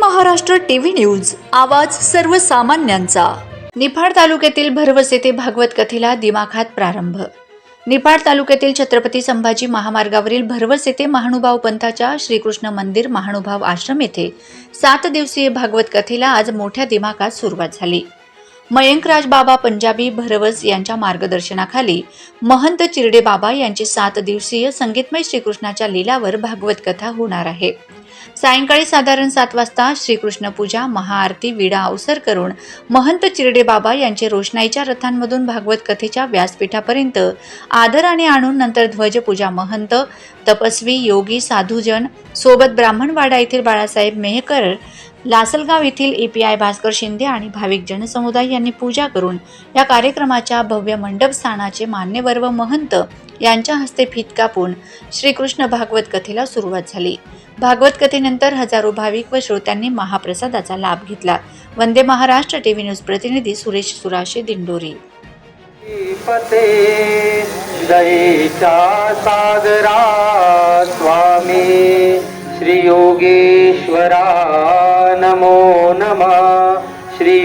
Maharashtra TV news आवाज सर्वसामान्यांचा. निफाड तालुक्यातील भरवस येथे भागवत कथेला दिमाखात प्रारंभ. निफाड तालुक्यातील छत्रपती संभाजी महामार्गावरील भरवस येथे महानुभाव पंथाच्या श्रीकृष्ण मंदिर महानुभाव आश्रम येथे सात दिवसीय भागवत कथेला आज मोठ्या दिमाखात सुरुवात झाली. मयंकराज बाबा पंजाबी भरवस यांच्या मार्गदर्शनाखाली महंत चिरडे बाबा यांची सात दिवसीय संगीतमय श्रीकृष्णाच्या लीलावर भागवत कथा होणार आहे. सायंकाळी साधारण सात वाजता श्रीकृष्ण पूजा महाआरती विडा अवसर करून महंत चिरडे बाबा यांचे रोषणाईच्या रथांमधून भागवत कथेच्या व्यासपीठापर्यंत आदराने आणून नंतर ध्वजपूजा महंत तपस्वी योगी साधूजन सोबत ब्राह्मणवाडा येथील बाळासाहेब मेहकर लासलगाव येथील A P I Bhaskar Shinde आणि भाविक जनसमुदाय यांनी पूजा करून या कार्यक्रमाच्या भव्य मंडप स्थानाचे मान्यवर व महंत यांच्या हस्ते फीत कापून श्रीकृष्ण भागवत कथेला सुरुवात झाली. भागवत कथेनंतर हजारो भाविक व श्रोत्यांनी महाप्रसादाचा लाभ घेतला. वंदे महाराष्ट्र टीव्ही न्यूज प्रतिनिधी सुरेश सुराशे दिंडोरी. पते दयेचा सागरा स्वामी श्री योगेश्वरा नमो नमः. Shri